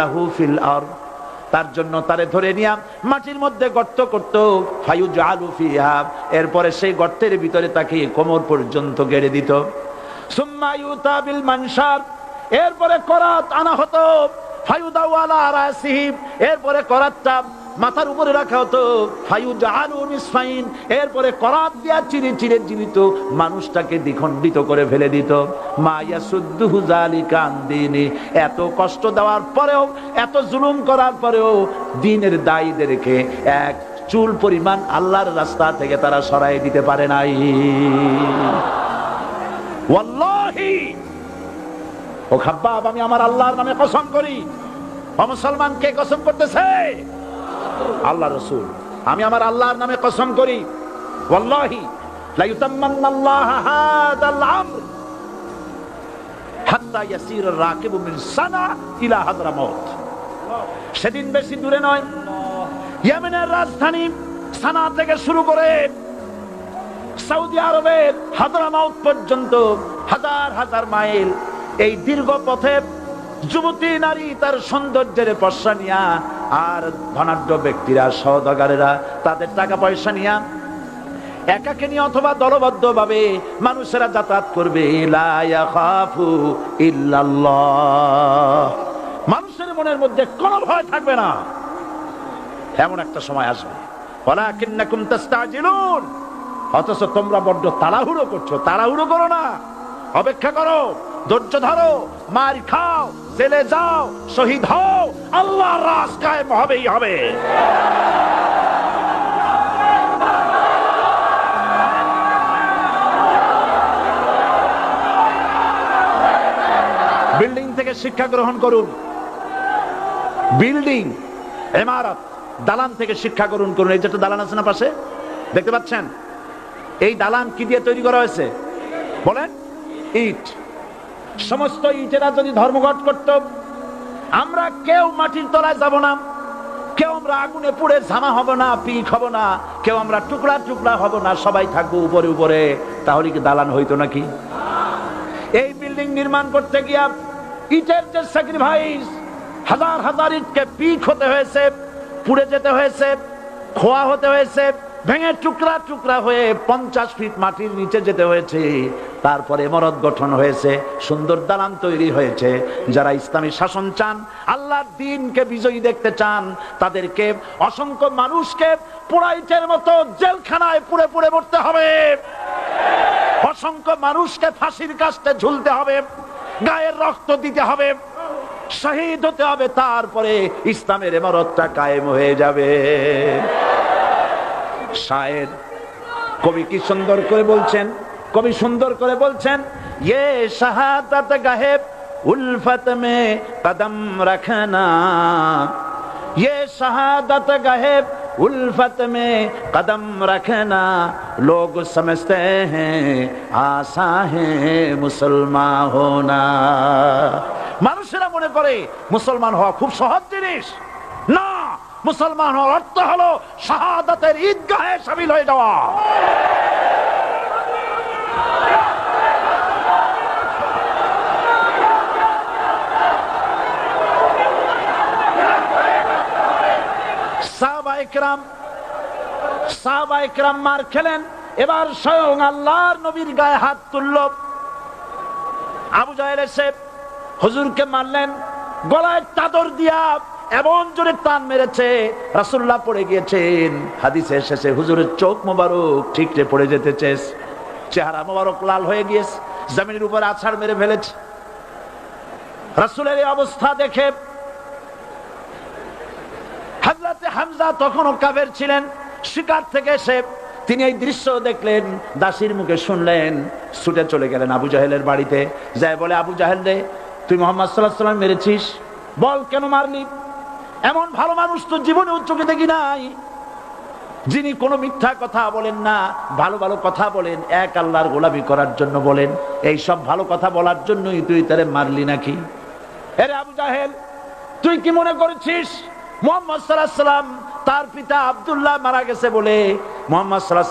লাহু ফিল তার জন্য তারে ধরে নিয়া মাটির মধ্যে গর্ত করত। ফায়ুজ আলু ফিহা। এরপরে সেই গর্তের ভিতরে তাকে কোমর পর্যন্ত গেড়ে দিত। সুম্মা ইউতাবিল মানসার। এরপরে করাত আনা হতো। এরপরে করাতটা মাথার উপরে রাখা হতো। এরপরে করাত দিয়া চিরে চিরে জীবিত মানুষটাকে দ্বিখণ্ডিত করে ফেলে দিত। আনদিনি। এত কষ্ট দেওয়ার পরেও, এত জুলুম করার পরেও দিনের দায়ীদেরকে এক চুল পরিমাণ আল্লাহর রাস্তা থেকে তারা সরাই দিতে পারে নাই। ওয়াল্লাহি! ও খাব্বাব, আমি আমার আল্লাহর নামে কসম করি। ও মুসলমান, কে কসম করতেছে? আল্লাহ রসুল, আমি আমার আল্লাহর নামে কসম করি। ওয়াল্লাহি লা ইউতাম্মান্নাল্লাহ হাদাল আমর। হাত্তা ইয়াসির রাকিবু মিন সানা ইলা হাদরামাউত সেদিন বেশি দূরে নয়, ইয়েমেনের রাজধানী সানা থেকে শুরু করে সৌদি আরবের হাদরামাউত পর্যন্ত হাজার হাজার মাইল এই দীর্ঘ পথে যুবতী নারী তার সৌন্দর্যের পশা নিয়া, আর ধনাঢ্য ব্যক্তিরা, সহদগারেরা তাদের টাকা পয়সা নিয়া, একাকে নিয়ে অথবা দলবদ্ধ ভাবে মানুষেরা যাতায়াত করবে। মানুষের মনের মধ্যে কোনো ভয় থাকবে না। এমন একটা সময় আসবে। অথচ তোমরা বড্ড তাড়াহুড়ো করছ। তাড়াহুড়ো করো না। অপেক্ষা করো। ধৈর্য ধরো, মার খাও, জেলে যাও, শহীদ হও আল্লাহ রাস কায়েম হবেই হবে। বিল্ডিং থেকে শিক্ষা গ্রহণ করুন। বিল্ডিং, এমারত, দালান থেকে শিক্ষা গ্রহণ করুন। এই যে একটা দালান আছে না পাশে? দেখতে পাচ্ছেন? এই দালান কি দিয়ে তৈরি করা হয়েছে? বলেন, ইট। সমস্ত ইটেরা যদি ধর্মঘট করত, আমরা কেউ মাটির তলায় যাব না, কেউ আমরা আগুনে পুড়ে ঝামা হব না, পিক হব না, কেউ আমরা টুকরা টুকরা হব না, সবাই থাকব উপরে উপরে। তাহলে কি দালান হইতো নাকি? এই বিল্ডিং নির্মাণ করতে গিয়া ইটের যে স্যাক্রিফাইস হাজার হাজার ইটকে পিক হতে হয়েছে, পুড়ে যেতে হয়েছে খোয়া হতে হয়েছে, ভেঙে টুকরা টুকরা হয়ে পঞ্চাশ ফিট মাটির নিচে যেতে হয়েছে। তারপরে মরদ গঠন হয়েছে, সুন্দর দালান তৈরি হয়েছে। যারা ইসলামী শাসন চান, আল্লাহর দিনকে বিজয়ী দেখতে চান, তাদেরকে অসংখ্য মানুষকে পোড়াইটের মতো জেলখানায় পুড়ে পুড়ে মরতে হবে। অসংখ্য মানুষকে ফাঁসির কাছতে ঝুলতে হবে, গায়ের রক্ত দিতে হবে, শহীদ হতে হবে, তারপরে ইসলামের এমারতটা কায়েম হয়ে যাবে। শায়ের কবি কি সুন্দর করে বলছেন কবি সুন্দর করে বলছেন ইয়ে শাহাদাত গাহেব উলফত মে কদম রখনা ये शहादत गहेब उल्फत में कदम रखना लोग समझते हैं आशा है मुसलमान होना মানুষেরা মনে করে মুসলমান হওয়া খুব সহজ জিনিস না মুসলমান হওয়ার অর্থ হলো শাহাদাতের ঈদগাহে সামিল হয়ে যাওয়া। মার খেলেন। এবার স্বয়ং আল্লাহর নবীর গায়ে হাত তুলল। আবু জাহেল এসে হুজুরকে মারলেন, গলায় চাদর দিয়া এমন জোরে টান মেরেছে রাসুল্লাহ পড়ে গিয়েছেন। হাদিসে শেষে হুজুরের চোখ মোবারক ঠিকরে পড়ে যেতেছে চেহারা মোবারক লাল হয়ে গিয়েছে, জমিনের উপর আছাড় মেরে ফেলেছে। রাসুলের এই অবস্থা দেখে হাজরাতে হামজা তখনও কাবের ছিলেন, শিকার থেকে এসে তিনি এই দৃশ্য দেখলেন, দাসির মুখে শুনলেন, ছুটে চলে গেলেন আবু জাহেলের বাড়িতে। যায় বলে, আবু জাহেল রে, তুই মোহাম্মদ সাল্লাহ সাল্লাম মেরেছিস? বল, কেন মারলি? এমন ভালো মানুষ তো জীবনে উচ্চকে দেখি নাই। যিনি কোনো মিথ্যা কথা বলেন না, ভালো ভালো কথা বলেন, এক আল্লাহর গোলামি করার জন্য বলেন, এই সব ভালো কথা বলার জন্যই তুই তারে মারলি নাকি? আবু জাহেল, তুই কি মনে করেছিস, মোহাম্মদ সাল্লাহ সাল্লাম তার পিতা আবদুল্লাহ মারা গেছে বলে, মোহাম্মদ সাল্লাহ